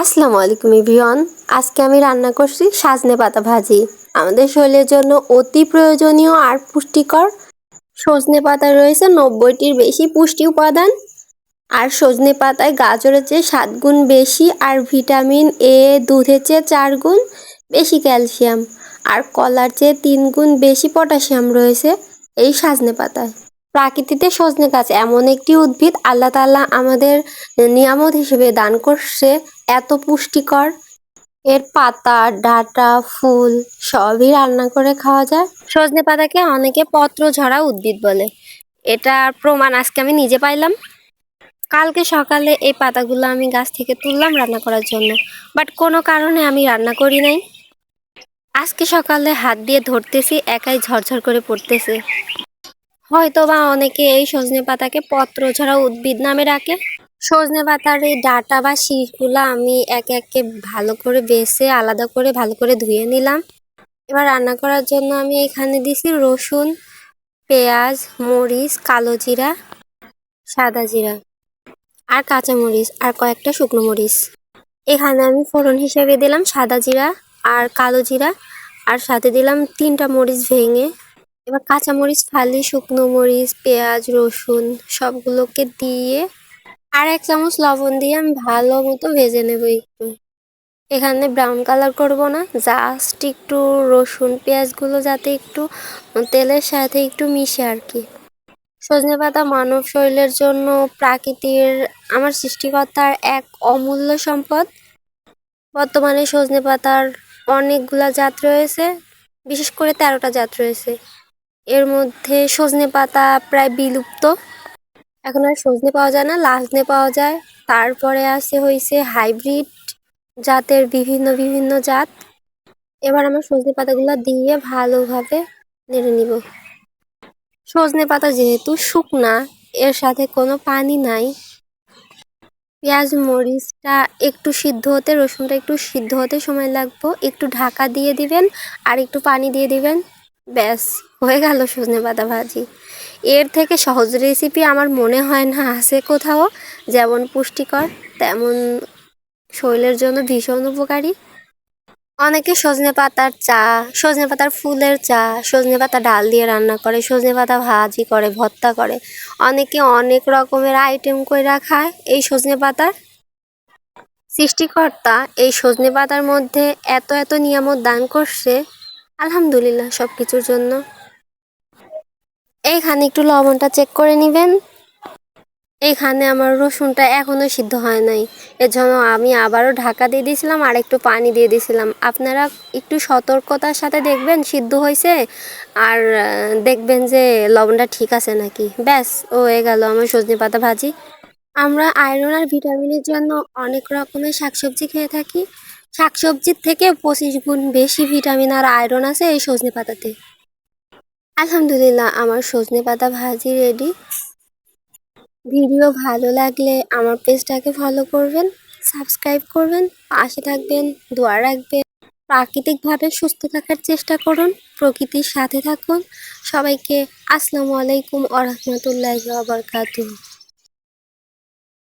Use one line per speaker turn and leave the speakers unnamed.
আসসালামু আলাইকুম ইভিয়ন আজকে আমি রান্না করছি সাজনে পাতা ভাজি। আমাদের শরীরের জন্য অতি প্রয়োজনীয় আর পুষ্টিকর সজনে পাতা রয়েছে নব্বইটির বেশি পুষ্টি উপাদান। আর সজনে পাতায় গাজরের চেয়ে সাত গুণ বেশি আর ভিটামিন এ, দুধের চেয়ে চার গুণ বেশি ক্যালসিয়াম। আর কলার চেয়ে তিন গুণ বেশি পটাশিয়াম রয়েছে এই সাজনে পাতায়। প্রাকৃতিতে সজনে গাছ, এমন একটি উদ্ভিদ আল্লাহ তাআলা আমাদের নিয়ামত হিসেবে দান করছে। এত পুষ্টিকর। এর পাতা, ডাটা, ফুল সবই রান্না করে খাওয়া যায়। সজনে পাতাকে অনেকে পত্র ঝরা উদ্ভিদ বলে। এটার প্রমাণ আজকে আমি নিজে পাইলাম। কালকে সকালে এই পাতাগুলো আমি গাছ থেকে তুললাম রান্না করার জন্য। বাট কোনো কারণে আমি রান্না করি নাই। আজকে সকালে হাত দিয়ে ধরতেছি, একাই ঝরঝর করে পড়তেছে। হয়তো বা অনেকে এই সজনে পাতাকে পত্র ছাড়া উদ্ভিদ নামে ডাকে। সজনে পাতার এই ডাটা বা শীষগুলো আমি এক একে ভালো করে বেছে, আলাদা করে ভালো করে ধুয়ে নিলাম। এবার রান্না করার জন্য আমি এখানে দিছি রসুন, পেঁয়াজ, মরিচ, কালো জিরা, সাদা জিরা আর কাঁচা মরিচ আর কয়েকটা শুকনো মরিচ। এখানে আমি ফোড়ন হিসেবে দিলাম সাদা জিরা আর কালো জিরা আর সাথে দিলাম তিনটা মরিচ ভেঙে এবার কাঁচামরিচ ফালি, শুকনো মরিচ, পেঁয়াজ, রসুন সবগুলোকে দিয়ে আর এক চামচ লবণ দিয়ে আমি ভালো মতো ভেজে নেব একটু। এখানে ব্রাউন কালার করব না জাস্ট একটু রসুন, পেঁয়াজগুলো যাতে একটু তেলের সাথে একটু মিশে আর কি। সজনে পাতা মানব শরীরের জন্য প্রাকৃতির আমার সৃষ্টিকর্তার এক অমূল্য সম্পদ। বর্তমানে সজনে পাতার অনেকগুলা জাত রয়েছে, বিশেষ করে তেরোটা জাত রয়েছে। এর মধ্যে সজনে পাতা প্রায় বিলুপ্ত। এখন আর সজনে পাওয়া যায় না, লাজনে পাওয়া যায়। তারপরে আছে হয়েছে হাইব্রিড জাতের বিভিন্ন বিভিন্ন জাত। এবার আমার সজনে পাতাগুলো দিয়ে ভালোভাবে নেড়ে নিব। সজনে পাতা যেহেতু শুকনা, এর সাথে কোনো পানি নাই। পেঁয়াজ, মরিচটা একটু সিদ্ধ হতে, রসুনটা একটু সিদ্ধ হতে সময় লাগবো। একটু ঢাকা দিয়ে দিবেন আর একটু পানি দিয়ে দিবেন। ব্যাস, হয়ে গেল সজনে পাতা ভাজি এর থেকে সহজ রেসিপি আমার মনে হয় না আছে কোথাও, যেমন পুষ্টিকর, তেমন শরীরের জন্য ভীষণ উপকারী। অনেকে সজনে পাতার চা, সজনে পাতার ফুলের চা, সজনে পাতা ডাল দিয়ে রান্না করে, সজনে পাতা ভাজি করে, ভর্তা করে। অনেকে অনেক রকমের আইটেম করে খায় এই সজনে পাতার। সৃষ্টিকর্তা এই সজনে পাতার মধ্যে এত এত নিয়ামত দান করছে আলহামদুলিল্লাহ সব কিছুর জন্য। এইখানে একটু লবণটা চেক করে নেবেন। এইখানে আমার রসুনটা এখনও সিদ্ধ হয় নাই। এর জন্য আমি আবারও ঢাকা দিয়ে দিয়েছিলাম আর একটু পানি দিয়ে দিয়েছিলাম। আপনারা একটু সতর্কতার সাথে দেখবেন সিদ্ধ হয়েছে আর দেখবেন যে লবণটা ঠিক আছে নাকি। ব্যাস, ও হয়ে গেল আমার সজনে পাতা ভাজি। আমরা আয়রন আর ভিটামিনের জন্য অনেক রকমের শাকসবজি খেয়ে থাকি। শাকসবজির থেকে পঁচিশ গুণ বেশি ভিটামিন আর আয়রন আছে এই সজনে পাতাতে। আলহামদুলিল্লাহ, আমার সজনে পাতা ভাজি রেডি ভিডিও ভালো লাগলে আমার পেজটাকে ফলো করবেন সাবস্ক্রাইব করবেন, পাশে থাকবেন, দোয়া রাখবেন। প্রাকৃতিকভাবে সুস্থ থাকার চেষ্টা করুন, প্রকৃতির সাথে থাকুন। সবাইকে আসসালামু আলাইকুম আ রহমতুল্লাহ